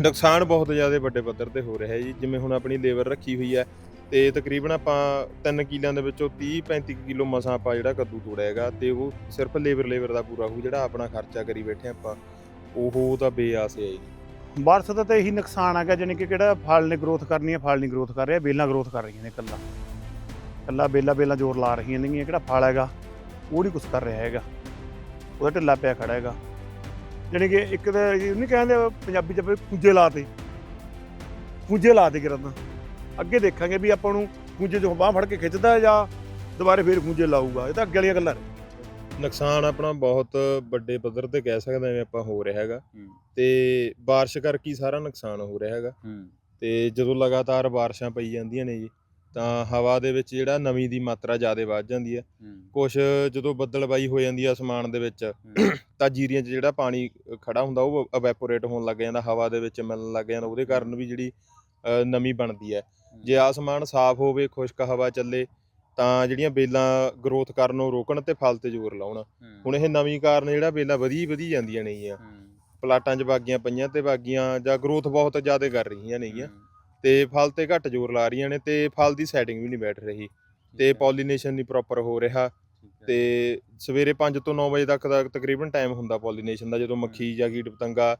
ਨੁਕਸਾਨ ਬਹੁਤ ਜ਼ਿਆਦਾ ਵੱਡੇ ਪੱਧਰ ਤੇ ਹੋ ਰਿਹਾ ਜੀ, ਜਿਵੇਂ ਹੁਣ ਆਪਣੀ ਲੇਬਰ ਰੱਖੀ ਹੋਈ ਹੈ ਤੇ ਤਕਰੀਬਨ ਆਪਾਂ 3 ਕਿੱਲਿਆਂ ਦੇ ਵਿੱਚੋਂ 30 35 ਕਿਲੋ ਮਸਾਂ ਆਪਾਂ ਜਿਹੜਾ ਕੱਦੂ ਤੋੜਿਆ ਹੈਗਾ ਤੇ ਉਹ ਸਿਰਫ ਲੇਬਰ ਲੇਬਰ ਦਾ ਪੂਰਾ ਹੋ ਜਿਹੜਾ ਆਪਣਾ ਖਰਚਾ ਕਰੀ ਬੈਠੇ ਆਪਾਂ, ਉਹ ਤਾਂ ਬੇਆਸ ਹੈ ਜੀ। ਬਾਰਸ ਦਾ ਤਾਂ ਇਹੀ ਨੁਕਸਾਨ ਹੈਗਾ, ਜਾਣੀ ਕਿ ਕਿਹੜਾ ਫਲ ਨੇ ਗਰੋਥ ਕਰਨੀ ਹੈ, ਫਲ ਨਹੀਂ ਗਰੋਥ ਕਰ ਰਿਹਾ, ਬੇਲਾਂ ਗਰੋਥ ਕਰ ਰਹੀਆਂ ਨੇ ਕੱਲਾ ਕੱਲਾ ਬੇਲਾਂ, ਬੇਲਾ ਜ਼ੋਰ ਲਾ ਰਹੀਆਂ ਨੇਗੀਆਂ, ਕਿਹੜਾ ਫਲ ਹੈਗਾ, ਉਹ ਨਹੀਂ ਕੁਝ ਕਰ ਰਿਹਾ ਹੈਗਾ। ਉਹਦਾ ਢਿੱਲਾ ਪਿਆ ਖੜਾ ਹੈਗਾ। ਜਾਣੀ ਕਿ ਇੱਕ ਤਾਂ ਇਹ ਨਹੀਂ ਕਹਿੰਦੇ ਪੰਜਾਬੀ ਚ ਖੂੰਜੇ ਲਾਤੇ। ਖੂੰਜੇ ਲਾਤੇ ਕਿਰਨ। ਅੱਗੇ ਦੇਖਾਂਗੇ ਵੀ ਆਪਾਂ ਨੂੰ ਖੂੰਜੇ ਚੋਂ ਬਾਹ ਫੜ ਕੇ ਖਿੱਚਦਾ ਜਾਂ ਦੁਬਾਰੇ ਫੇਰ ਖੂੰਜੇ ਲਾਊਗਾ। ਇਹ ਤਾਂ ਅੱਗੇ ਵਾਲੀਆਂ ਗੱਲਾਂ ਨੇ। ਨੁਕਸਾਨ ਆਪਣਾ ਬਹੁਤ ਵੱਡੇ ਪੱਧਰ ਤੇ ਕਹਿ ਸਕਦੇ ਹਾਂ ਆਪਾਂ ਹੋ ਰਿਹਾ ਹੈਗਾ। ਤੇ ਬਾਰਿਸ਼ ਕਰਕੇ ਹੀ ਸਾਰਾ ਨੁਕਸਾਨ ਹੋ ਰਿਹਾ ਹੈਗਾ। ਤੇ ਜਦੋਂ ਲਗਾਤਾਰ ਬਾਰਿਸ਼ਾਂ ਪਈ ਜਾਂਦੀਆਂ ਨੇ ਜੀ ਤਾਂ ਹਵਾ ਦੇ ਵਿੱਚ ਜਿਹੜਾ ਨਮੀ ਦੀ ਮਾਤਰਾ ਜ਼ਿਆਦਾ ਵੱਧ ਜਾਂਦੀ ਹੈ। ਕੁਛ ਜਦੋਂ ਬੱਦਲਬਾਈ ਹੋ ਜਾਂਦੀ ਹੈ ਅਸਮਾਨ ਦੇ ਵਿੱਚ ਤਾਂ ਜੀਰੀਆਂ 'ਚ ਜਿਹੜਾ ਪਾਣੀ ਖੜਾ ਹੁੰਦਾ ਉਹ ਇਵੈਪੋਰੇਟ ਹੋਣ ਲੱਗ ਜਾਂਦਾ ਹਵਾ ਦੇ ਵਿੱਚ ਮਿਲਣ ਲੱਗ ਜਾਂਦਾ ਉਹਦੇ ਕਾਰਨ ਵੀ ਜਿਹੜੀ ਨਮੀ ਬਣਦੀ ਹੈ। ਜੇ ਆਸਮਾਨ ਸਾਫ਼ ਹੋਵੇ ਖੁਸ਼ਕ ਹਵਾ ਚੱਲੇ ਤਾਂ ਜਿਹੜੀਆਂ ਬੇਲਾਂ ਗਰੋਥ ਕਰਨ ਨੂੰ ਰੋਕਣ ਤੇ ਫਲ ਤੇ ਜ਼ੋਰ ਲਾਉਣ। ਹੁਣ ਇਹ ਨਵੀਂ ਕਾਰਨ ਜਿਹੜਾ ਬੇਲਾਂ ਵਧੀ ਵਧੀ ਜਾਂਦੀਆਂ ਨੇਗੀਆਂ। ਪਲਾਟਾਂ 'ਚ ਬਾਗੀਆਂ ਪਈਆਂ ਤੇ ਬਾਗੀਆਂ ਜਾਂ ਗਰੋਥ ਬਹੁਤ ਜ਼ਿਆਦਾ ਕਰ ਰਹੀਆਂ ਨੇਗੀਆਂ। ਤੇ ਫਲ ਤੇ ਘੱਟ ਜ਼ੋਰ ਲਾ ਰਹੀਆਂ ਨੇ ਤੇ ਫਲ ਦੀ ਸੈਟਿੰਗ ਵੀ ਨਹੀਂ ਬੈਠ ਰਹੀ ਤੇ ਪੋਲੀਨੇਸ਼ਨ ਨਹੀਂ ਪ੍ਰੋਪਰ ਹੋ ਰਿਹਾ ਤੇ ਸਵੇਰੇ 5 ਤੋਂ 9 ਵਜੇ ਤੱਕ ਦਾ ਤਕਰੀਬਨ ਟਾਈਮ ਹੁੰਦਾ ਪੋਲੀਨੇਸ਼ਨ ਦਾ ਜਦੋਂ ਮੱਖੀ ਜਾਂ ਕੀਟ ਪਤੰਗਾ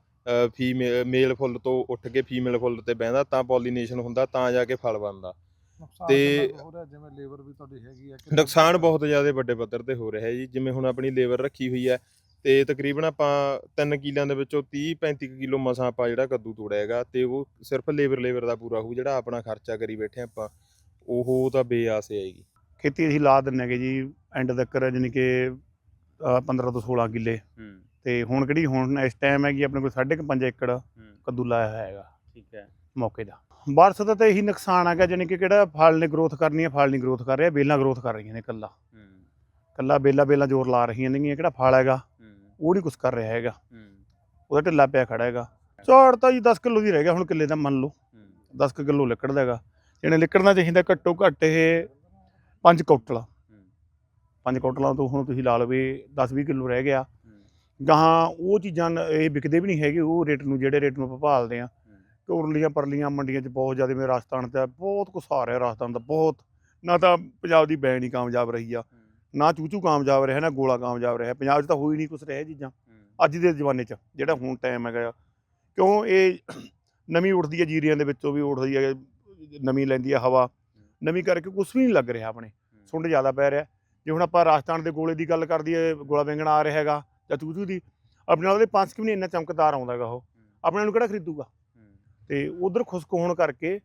ਫੀਮੇਲ ਮੇਲ ਫੁੱਲ ਤੋਂ ਉੱਠ ਕੇ ਫੀਮੇਲ ਫੁੱਲ ਤੇ ਬਹਿੰਦਾ ਤਾਂ ਪੋਲੀਨੇਸ਼ਨ ਹੁੰਦਾ ਤਾਂ ਜਾ ਕੇ ਫਲ ਬਣਦਾ। ਤੇ- ਹੋ ਜਿਵੇਂ ਲੇਬਰ ਵੀ ਤੁਹਾਡੀ ਹੈਗੀ ਕਿ ਨੁਕਸਾਨ ਬਹੁਤ ਜ਼ਿਆਦਾ ਵੱਡੇ ਪੱਧਰ ਤੇ ਹੋ ਰਿਹਾ ਹੈ ਜੀ ਜਿਵੇਂ ਹੁਣ ਆਪਣੀ ਲੇਬਰ ਰੱਖੀ ਹੋਈ ਹੈ ਤੇ ਤਕਰੀਬਨ ਆਪਾਂ 3 ਕਿੱਲਿਆਂ ਦੇ ਵਿੱਚੋਂ 30 35 ਕਿਲੋ ਮਸਾਂ ਆਪਾਂ ਜਿਹੜਾ ਕੱਦੂ ਤੋੜਿਆ ਹੈਗਾ ਤੇ ਉਹ ਸਿਰਫ ਲੇਬਰ ਲੇਬਰ ਦਾ ਪੂਰਾ ਹੋਊ ਜਿਹੜਾ ਆਪਣਾ ਖਰਚਾ ਕਰੀ ਬੈਠੇ ਆਪਾਂ ਉਹ ਤਾਂ ਬੇਆਸ ਜੀ ਖੇਤੀ ਅਸੀਂ ਲਾ ਦਿੰਨੇ ਹੈਗੇ ਜੀ ਐਂਡ ਤੱਕ ਜਾਣੀ ਕਿ ਅਹ 15 ਤੋਂ 16 ਕਿੱਲੇ। ਤੇ ਹੁਣ ਕਿਹੜੀ ਹੁਣ ਇਸ ਟਾਈਮ ਹੈਗੀ ਆਪਣੇ ਕੋਲ 5.5 ਏਕੜ ਕੱਦੂ ਲਾਇਆ ਹੋਇਆ ਹੈਗਾ। ਠੀਕ ਹੈ। ਮੌਕੇ ਦਾ। ਬਾਰਸ ਦਾ ਤਾਂ ਇਹੀ ਨੁਕਸਾਨ ਹੈਗਾ ਜਾਣੀ ਕਿ ਕਿਹੜਾ ਫਲ ਨੇ ਗਰੋਥ ਕਰਨੀ ਹੈ ਫਲ ਨਹੀਂ ਗਰੋਥ ਕਰ ਰਿਹਾ ਬੇਲਾਂ ਗਰੋਥ ਕਰ ਰਹੀਆਂ ਨੇ ਕੱਲਾ ਕੱਲਾ ਬੇਲਾ ਬੇਲਾ ਜ਼ੋਰ ਲਾ ਰਹੀਆਂ ਨੇਗੀਆਂ ਕਿਹੜਾ ਫਲ ਹੈਗਾ? ਉਹ ਨਹੀਂ ਕੁਝ ਕਰ ਰਿਹਾ ਹੈਗਾ। ਉਹਦਾ ਢਿੱਲਾ ਪਿਆ ਖੜਾ ਹੈਗਾ। ਝਾੜ ਤਾਂ ਜੀ 10 ਕਿਲੋ ਦੀ ਰਹਿ ਗਿਆ ਹੁਣ ਕਿੱਲੇ ਦਾ ਮੰਨ ਲਓ। 10 ਕਿਲੋ ਲਿਕੜਦਾ ਹੈਗਾ। ਜਿਹਨੇ ਲਿਕੜਨਾ ਚਾਹੀਦਾ ਘੱਟੋ ਘੱਟ ਇਹ 5 ਕੁਇੰਟਲ 5 ਕੁਇੰਟਲਾਂ ਤੋਂ ਹੁਣ ਤੁਸੀਂ ਲਾ ਲਓ ਵੀ 10-20 ਕਿਲੋ ਰਹਿ ਗਿਆ। ਗਾਹਾਂ ਉਹ ਚੀਜ਼ਾਂ ਇਹ ਵਿਕਦੇ ਵੀ ਨਹੀਂ ਹੈਗੇ ਉਹ ਰੇਟ ਨੂੰ ਜਿਹੜੇ ਰੇਟ ਨੂੰ ਆਪਾਂ ਭਾਲਦੇ ਆ ਕਿ ਉਰਲੀਆਂ ਪਰਲੀਆਂ ਮੰਡੀਆਂ 'ਚ ਬਹੁਤ ਜ਼ਿਆਦਾ ਮੇਰੇ ਰਾਜਸਥਾਨ ਤੇ ਬਹੁਤ ਕੁਛ ਆ ਰਿਹਾ ਰਾਜਸਥਾਨ ਦਾ ਬਹੁਤ। ਨਾ ਤਾਂ ਪੰਜਾਬ ਦੀ ਬੈਂਡ ਹੀ ਕਾਮਯਾਬ ਰਹੀ ਆ। ਨਾ ਚੂਚੂ ਕਾਮਯਾਬ ਰਿਹਾ ਨਾ ਗੋਲਾ ਕਾਮਯਾਬ ਰਿਹਾ। ਪੰਜਾਬ 'ਚ ਤਾਂ ਹੋਈ ਨਹੀਂ ਕੁਛ ਰਿਹਾ ਚੀਜ਼ਾਂ। ਅੱਜ ਦੇ ਜ਼ਮਾਨੇ 'ਚ ਜਿਹੜਾ ਹੁਣ ਟਾਈਮ ਹੈਗਾ। ਕਿਉਂ ਇਹ ਨਵੀਂ ਉੱਠਦੀ ਹੈ ਜੀਰੀਆਂ ਦੇ ਵਿੱਚੋਂ ਵੀ ਉੱਠਦੀ ਹੈ ਨਵੀਂ ਲੈਂਦੀ ਹੈ ਹਵਾ। ਨਵੀਂ ਕਰਕੇ ਕੁਝ ਵੀ ਨਹੀਂ ਲੱਗ ਰਿਹਾ ਆਪਣੇ। ਸੁੰਡ ਜ਼ਿਆਦਾ ਪੈ ਰਿਹਾ। ਜੇ ਹੁਣ ਆਪਾਂ ਰਾਜਸਥਾਨ ਦੇ ਗੋਲੇ ਦੀ ਗੱਲ ਕਰਦੀ ਹੈ ਗੋਲਾ ਵੈਂਗਣ ਆ ਰਿਹਾ ਹੈਗਾ ਜਾਂ ਚੂਚੂ ਦੀ ਆਪਣੇ ਨਾਲ ਉਹਦੇ ਪੰਜ ਕਿ ਵੀ ਨਹੀਂ ਇੰਨਾ ਚਮਕਦਾਰ ਆਉਂਦਾ ਹੈਗਾ ਉਹ। ਆਪਣੇ ਨੂੰ ਕਿਹੜਾ ਖਰੀਦੂਗਾ? ਤੇ ਉਧਰ ਖੁਸ਼ਕ ਹੋਣ ਕਰਕੇ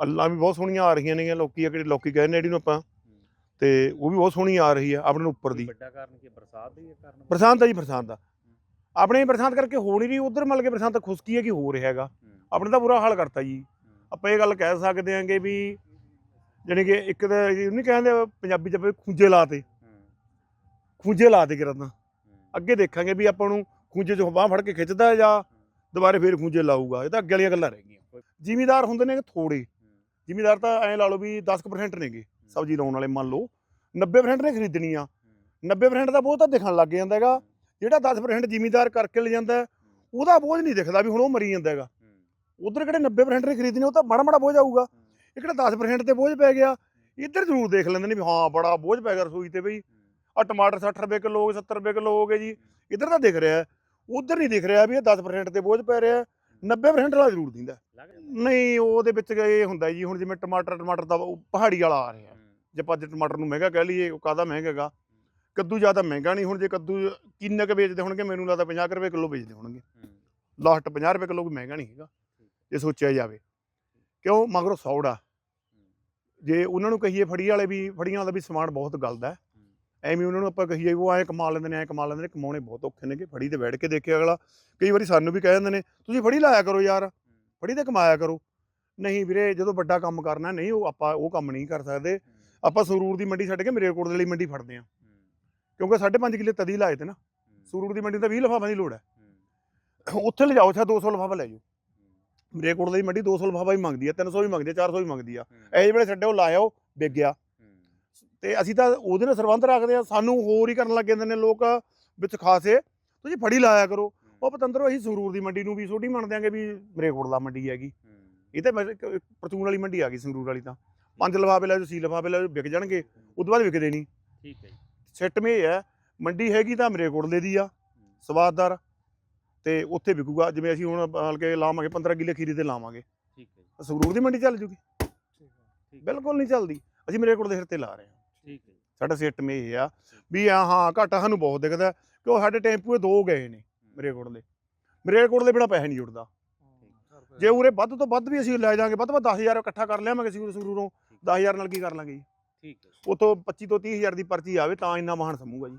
ਅੱਲਾਂ ਵੀ ਬਹੁਤ ਸੋਹਣੀਆਂ ਆ ਰਹੀਆਂ ਨੇਗੀਆਂ ਲੋਕੀ ਆ ਕਿਹੜੇ ਲੋਕੀ ਕਹਿੰਦੇ ਨੇ ਜਿਹੜੀ ਨੂੰ ਆਪਾਂ। ਤੇ ਉਹ ਵੀ ਬਹੁਤ ਸੋਹਣੀ ਆ ਰਹੀ ਆ ਆਪਣੇ ਨੂੰ ਉੱਪਰ ਦੀ। ਵੱਡਾ ਕਾਰਨ ਕੀ? ਬਰਸਾਤ ਦਾ ਹੀ ਕਾਰਨ? ਬਰਸਾਤ ਦਾ ਜੀ ਬਰਸਾਤ ਦਾ। ਆਪਣੇ ਬਰਸਾਤ ਕਰਕੇ ਹੋ ਨਹੀਂ ਰਹੀ ਉਧਰ ਮਤਲਬ ਕਿ ਬਰਸਾਤ ਖੁਸ਼ਕੀ ਹੈ ਕਿ ਹੋ ਰਿਹਾ ਹੈਗਾ। ਆਪਣੇ ਤਾਂ ਬੁਰਾ ਹਾਲ ਕਰਤਾ ਜੀ। ਆਪਾਂ ਇਹ ਗੱਲ ਕਹਿ ਸਕਦੇ ਹਾਂਗੇ ਵੀ ਜਾਣੀ ਕਿ ਇੱਕ ਤਾਂ ਨਹੀਂ ਕਹਿੰਦੇ ਪੰਜਾਬੀ ਚ ਖੂੰਜੇ ਲਾਤੇ ਖੂੰਜੇ ਲਾਤੇ ਕਿਰਨ ਅੱਗੇ ਦੇਖਾਂਗੇ ਵੀ ਆਪਾਂ ਨੂੰ ਖੂੰਜੇ ਚੋਂ ਬਾਹ ਫੜ ਕੇ ਖਿੱਚਦਾ ਜਾਂ ਦੁਬਾਰੇ ਫੇਰ ਖੂੰਜੇ ਲਾਊਗਾ। ਇਹ ਤਾਂ ਅੱਗੇ ਵਾਲੀਆਂ ਗੱਲਾਂ ਰਹਿ ਗਈਆਂ। ਜ਼ਿਮੀਦਾਰ ਹੁੰਦੇ ਨੇ ਥੋੜੇ। ਜ਼ਿਮੀਦਾਰ ਤਾਂ ਐਂ ਲਾ ਲਓ ਵੀ 10% ਨੇਗੇ। ਸਬਜ਼ੀ ਲਾਉਣ ਵਾਲੇ ਮੰਨ ਲਓ 90% ਨੇ ਖਰੀਦਣੀ ਆ। 90% ਦਾ ਬੋਝ ਤਾਂ ਦਿਖਣ ਲੱਗ ਜਾਂਦਾ ਹੈਗਾ। ਜਿਹੜਾ 10% ਜ਼ਿਮੀਦਾਰ ਕਰਕੇ ਲੈ ਜਾਂਦਾ ਉਹਦਾ ਬੋਝ ਨਹੀਂ ਦਿਖਦਾ ਵੀ ਹੁਣ ਉਹ ਮਰੀ ਜਾਂਦਾ ਹੈਗਾ। ਉਧਰ ਕਿਹੜੇ 90% ਨੇ ਖਰੀਦਣੀ ਉਹ ਤਾਂ ਮਾੜਾ ਮਾੜਾ ਬੋਝ ਆਊਗਾ। ਇਹ ਕਿਹੜਾ 10% ਤੇ ਬੋਝ ਪੈ ਗਿਆ? ਇੱਧਰ ਜ਼ਰੂਰ ਦੇਖ ਲੈਂਦੇ ਨੇ ਵੀ ਹਾਂ ਬੜਾ ਬੋਝ ਪੈ ਗਿਆ ਰਸੋਈ ਤੇ ਬਈ। ਆ ਟਮਾਟਰ 60 ਰੁਪਏ ਕਿਲੋ ਹੋ ਗਏ 70 ਰੁਪਏ ਕਿਲੋ ਹੋ ਗਏ ਜੀ। ਇੱਧਰ ਤਾਂ ਦਿਖ ਰਿਹਾ। ਉਧਰ ਨਹੀਂ ਦਿਖ ਰਿਹਾ ਵੀ ਇਹ 10% ਤੇ ਬੋਝ ਪੈ ਰਿਹਾ। 90% ਵਾਲਾ ਜ਼ਰੂਰ ਦਿੰਦਾ। ਨਹੀਂ ਉਹਦੇ ਵਿੱਚ ਇਹ ਹੁੰਦਾ ਜੀ ਹੁਣ ਜਿਵੇਂ ਟਮਾਟਰ ਟਮਾਟਰ ਦਾ ਪਹਾੜੀ ਵਾਲਾ ਆ ਰਿਹਾ। ਜੇ ਆਪਾਂ ਅੱਜ ਟਮਾਟਰ ਨੂੰ ਮਹਿੰਗਾ ਕਹਿ ਲਈਏ ਉਹ ਕਾਹਦਾ ਮਹਿੰਗਾ ਹੈਗਾ? ਕੱਦੂ ਜ਼ਿਆਦਾ ਮਹਿੰਗਾ ਨਹੀਂ ਹੁਣ ਜੇ ਕੱਦੂ ਕਿੰਨੇ ਕੁ ਵੇਚਦੇ ਹੋਣਗੇ? ਮੈਨੂੰ ਲੱਗਦਾ 50 ਕੁ ਰੁਪਏ ਕਿਲੋ ਵੇਚਦੇ ਹੋਣਗੇ। ਲਾਸਟ 50 ਰੁਪਏ ਕਿਲੋ ਵੀ ਮਹਿੰਗਾ ਨਹੀਂ ਹੈਗਾ ਜੇ ਸੋਚਿਆ ਜਾਵੇ। ਕਿਉਂ? ਮਗਰੋਂ ਸੌੜਾ ਜੇ ਉਹਨਾਂ ਨੂੰ ਕਹੀਏ ਫੜੀ ਵਾਲੇ ਵੀ ਫੜੀਆਂ ਵਾਲਾ ਵੀ ਸਮਾਨ ਬਹੁਤ ਗਲਦਾ। ਹੈ। ਐਵੇਂ ਉਹਨਾਂ ਨੂੰ ਆਪਾਂ ਕਹੀਏ ਉਹ ਐਂ ਕਮਾ ਲੈਂਦੇ ਨੇ ਐਂ ਕਮਾ ਲੈਂਦੇ ਨੇ ਕਮਾਉਣੇ ਬਹੁਤ ਔਖੇ ਨੇਗੇ। ਫੜੀ ਤੇ ਬੈਠ ਕੇ ਦੇਖੇ ਅਗਲਾ। ਕਈ ਵਾਰੀ ਸਾਨੂੰ ਵੀ ਕਹਿ ਦਿੰਦੇ ਨੇ ਤੁਸੀਂ ਫੜੀ ਲਾਇਆ ਕਰੋ ਯਾਰ। ਫੜੀ ਤੇ ਕਮਾਇਆ ਕਰੋ। ਨਹੀਂ ਵੀਰੇ ਜਦੋਂ ਵੱਡਾ ਕੰਮ ਕਰਨਾ ਨਹੀਂ ਉਹ ਆਪਾਂ ਉਹ ਕੰਮ ਨਹੀਂ ਕਰ ਸਕਦੇ। ਆਪਾਂ ਸਰੂਰ ਦੀ ਮੰਡੀ ਛੱਡ ਕੇ ਮਰੇਕੋਟ ਦੇ ਲਈ ਮੰਡੀ ਫੜਦੇ ਆ ਕਿਉਂਕਿ 5.5 ਕਿੱਲੇ ਤਦੀ ਲਾਏ ਤੇ ਨਾ ਸਰੂਰ ਦੀ ਮੰਡੀ ਤਾਂ 20 ਲਫਾਫਿਆਂ ਦੀ ਲੋੜ ਹੈ। ਉੱਥੇ ਲਿਜਾਓ ਚਾਹੇ 200 ਲਫਾਫਾ ਲੈ ਜਾਓ। ਮਰੇਕੋਟ ਦੀ ਮੰਡੀ 200 ਲਫਾਫਾ ਹੀ ਮੰਗਦੀ ਆ 300 ਵੀ ਮੰਗਦੀ ਆ 400 ਵੀ ਮੰਗਦੀ ਆ। ਇਹ ਵੇਲੇ ਛੱਡਿਓ ਲਾਇਓ ਵਿਕ ਗਿਆ। ਤੇ ਅਸੀਂ ਤਾਂ ਉਹਦੇ ਨਾਲ ਸਰਬੰਧ ਰੱਖਦੇ ਆ ਸਾਨੂੰ ਹੋਰ ਹੀ ਕਰਨ ਲੱਗ ਜਾਂਦੇ ਨੇ ਲੋਕ ਵਿੱਚ ਖਾਸੇ। ਤੁਸੀਂ ਫੜੀ ਲਾਇਆ ਕਰੋ। ਉਹ ਪਤੰਦਰੋਂ ਅਸੀਂ ਸੰਗਰੂਰ ਦੀ ਮੰਡੀ ਨੂੰ ਵੀ ਛੋਟੀ ਮੰਨ ਦਿਆਂਗੇ ਵੀ ਮਰੇਕੋਟਲਾ ਮੰਡੀ ਹੈਗੀ। ਇਹ ਤਾਂ ਪਰਚੂਨ ਵਾਲੀ ਮੰਡੀ ਆ ਗਈ ਸੰਗਰੂਰ ਵਾਲੀ ਤਾਂ। ਪੰਜ ਲਫਾਫੇ ਲੈ ਜੋ ਸੀ ਲਫਾਫੇ ਲੈ ਜੋ ਵਿਕ ਜਾਣਗੇ। ਉਦੋਂ ਬਾਅਦ ਵਿਕਦੇ ਨਹੀਂ। ਠੀਕ ਹੈ ਜੀ। ਸਿੱਟ ਮੇ ਇਹ ਹੈ ਮੰਡੀ ਹੈਗੀ ਤਾਂ ਮਰੇਕੋਟਲੇ ਦੀ ਆ ਸਵਾਦਦਾਰ ਤੇ ਉੱਥੇ ਵਿਕੂਗਾ ਜਿਵੇਂ ਅਸੀਂ ਹੁਣ ਹਲਕੇ ਲਾਵਾਂਗੇ 15 ਕਿੱਲੇ ਖੀਰੀ ਤੇ ਲਾਵਾਂਗੇ। ਠੀਕ ਹੈ ਜੀ। ਸੰਗਰੂਰ ਦੀ ਮੰਡੀ ਚੱਲ ਜੂਗੀ। ਠੀਕ ਬਿਲਕੁਲ ਨਹੀਂ ਚੱਲਦੀ। ਅਸੀਂ ਮਰੇਕੋਟ ਦੇ ਸਿਰ ਤੇ ਲਾ ਰਹੇ ਹਾਂ। ਠੀਕ ਹੈ ਜੀ। ਸਾਡਾ ਸਿੱਟ ਮੇ ਇਹ ਆ ਵੀ ਆ ਹਾਂ ਘਾਟਾ ਸਾਨੂੰ ਬਹੁਤ ਦਿਖਦਾ। ਕਿ ਉਹ ਸਾਡੇ ਟੈਂਪੂਏ ਦੋ ਗਏ ਨੇ ਮਰੇਕੋਟ ਦੇ। ਮਰੇਕੋਟ ਦੇ ਬਿਨਾ ਪੈਸੇ ਨਹੀਂ ਜੁੜਦਾ। ਜੇ ਉਰੇ ਵੱਧ ਤੋਂ ਵੱਧ ਵੀ ਅਸੀਂ ਲੈ ਜਾਾਂਗੇ ਵੱਧ ਤੋਂ ਵੱਧ 10000 ਇਕੱਠਾ ਕਰ ਲਿਆਵਾਂਗੇ ਅਸੀਂ ਸੰਗਰੂਰੋਂ। 10000 ਨਾਲ ਕੀ ਕਰ ਲਾਂਗੇ ਜੀ ਠੀਕ ਹੈ। ਉਤੋਂ 25 ਤੋਂ 30000 ਦੀ ਪਰਚੀ ਆਵੇ ਤਾਂ ਇੰਨਾ ਵਾਹਨ ਸਮੂਗਾ ਜੀ